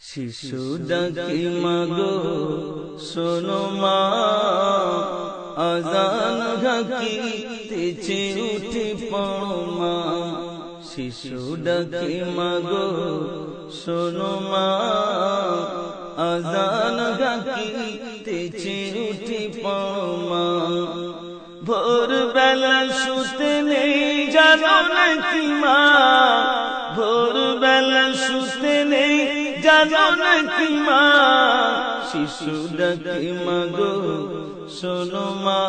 শিশু ডাকি মাগো শোনো মা আজান ঘাকি তেছে উঠে পড়ো মা। শিশু ডাকি মাগো শোনো মা আজান ঘাকি তেছে উঠে পড়ো মা। ভোর বেলা শুতে নেই জানো নাকি মা? ভোর বেলা শুতে জানো শিশু ডাকে মাগো, শোনো মা।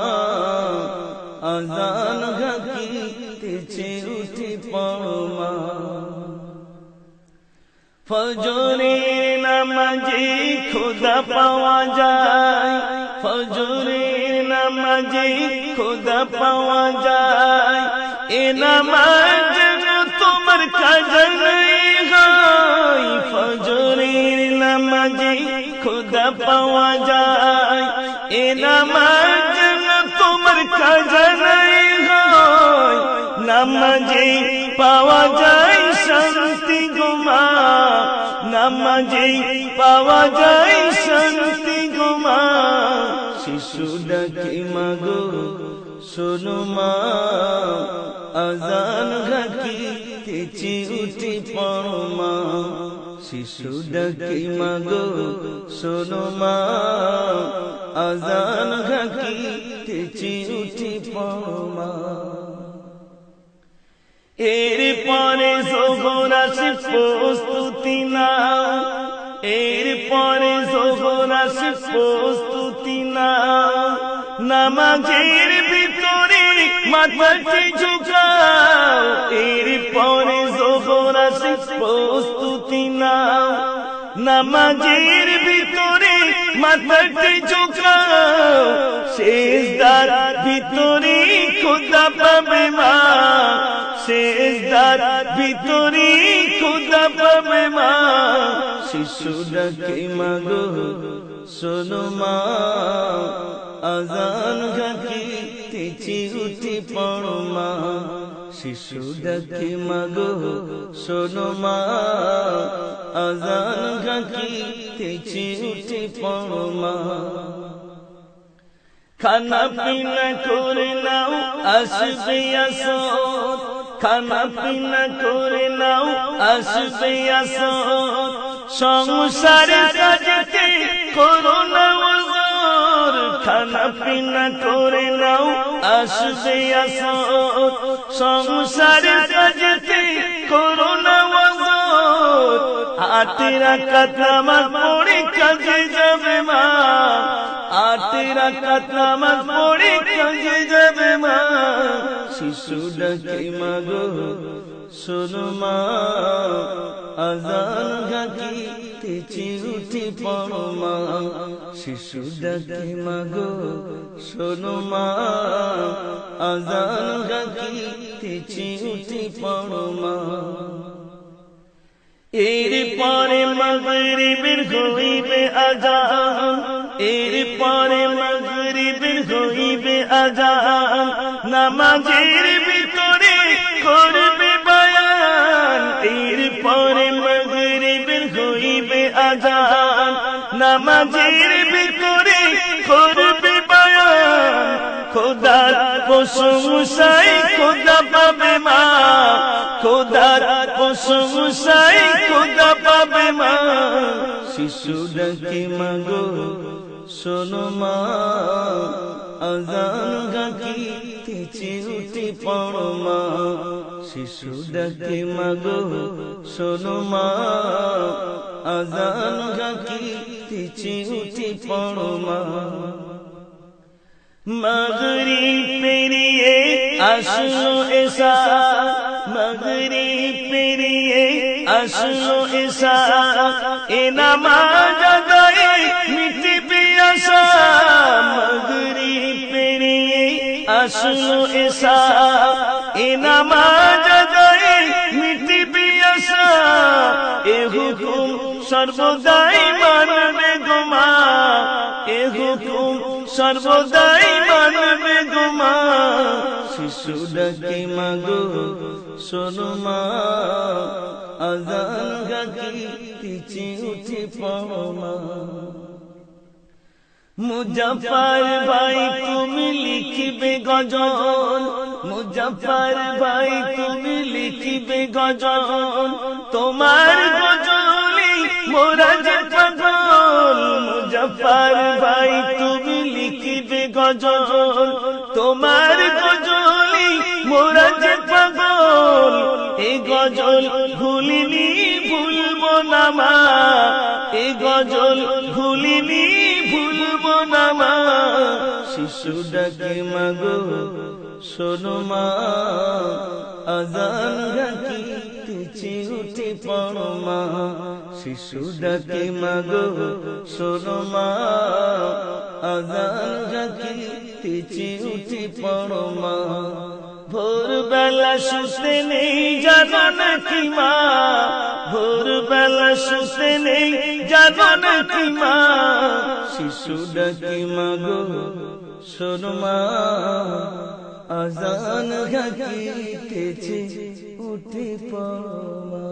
আজান ঘাকি তেছে উঠে পড়ো মা। ফজরে নামাজে খোদা পাওয়া যায়। ফজরে নামাজে খোদা পাওয়া যায়। এ নামাজ তোমার খাজানাই হয় খোদা পাওয়া যায়, এ নামাজ তোমার খাজানাই হয়। নামাজে পাওয়া যায় শান্তি গোমা নামাজে পাওয়া যায় শান্তি গোমা শিশু ডাকে, মাগো, শোনো মা, আজান ঘাকি তেচে উঠে মা। শিশু ডাকে মাগো শোনো মা আজান ঘাকি তেচে উঠে পড়ো মা। এর পরে প্রস্তুতি নাও এর পরে জোহরাসি প্রস্তুতি নাও নামাজের ভিতরে মাথাটি ঝুঁকাও। এর পরে প্রস্তুতি নাও নামাজের ভিতরে মাথাটি ঝুঁকাও শেষ দার ভিতরে খোদা পাবে মা শেষ দার ভিতরে খোদা পাবে মা। শিশু ডাকে মাগো, শোনো মা আজান ঘাকি তেচি উঠি পড়ো মা। শিশু ডাকে মাগো, শোনো মা। আজান তেচি উঠি পড়ো মা। খানা পিনা করে নাও, আসবে আসত খানা পিনা করে নাও, আসবে আসত সংসারে আসবে আসত সংসারে সাজতে করো না ওজর আটেরা কাতলামার পড়ে কাজে যাবে মা। আটেরা কাতলামার পড়ে কাজে যাবে মা। শিশু ডাকে, মাগো, শোনো মা, আজান পড়ো মা। শিশু ডাকে, মাগো মা আজান ঘাকি তেচে উঠে পড়ো মা এর পরে মগরিবের হইবে আজান এর পরে মগরিবের হইবে আজান নামাজের ভিতরে করবে বয়ান এর পরে মগরিবের হইবে আজান নামাজের প্রশংসায় খোদা পাবে মা। খোদার প্রশংসায় খোদা পাবে মা। শিশু ডাকে, মাগো, শোনো মা, আজান গাকি তেচে উঠে পড়ো মা। শিশু ডাকে, মাগো, শোনো মা, আজান গাকি তেচে উঠে পড়ো মা। মগরি আসলো এসা মগরি পেরিয়ে আসলো এসা এ নামাজ গায়ে মিটবে আশা মগরি পেরিয়ে আসলো এসা এ নামাজ গায়ে মিটবে আশা এ হুকুম সর্বদাই মানবে গোমা এ হুকুম সর্বদাই গোমা শিশু ডাকে মাগো, শোনো মা, আজান গাকি ডাকিতেছে উঠে পড়মা মুজফার ভাই, তুমি লিখিবে গজল মুজফার ভাই, তুমি লিখিবে গজল, তোমার গজলে মোরা যে পাগল মুজফার ভাই, তুমি গজল, তোমার গজলি মোরা যে পাগল এই গজল ভুলিনি, ভুলব না মা এই গজল ভুলিনি শিশু ডাকে মাগো, শোনো মা, আজান ডাকিতেছে উঠে পড়ো মা। শিশু ডাকে মাগো, শোনো মা, আজান ডাকিতেছে উঠে পড়ো মা। ভোরবেলা শুতে নেই জানো নাকি মা। ভোরবেলা শুতে নেই জানো নাকি মা। শিশু ডাকি মাগো শোনো মা আজান গাকিতেছে উঠে মা।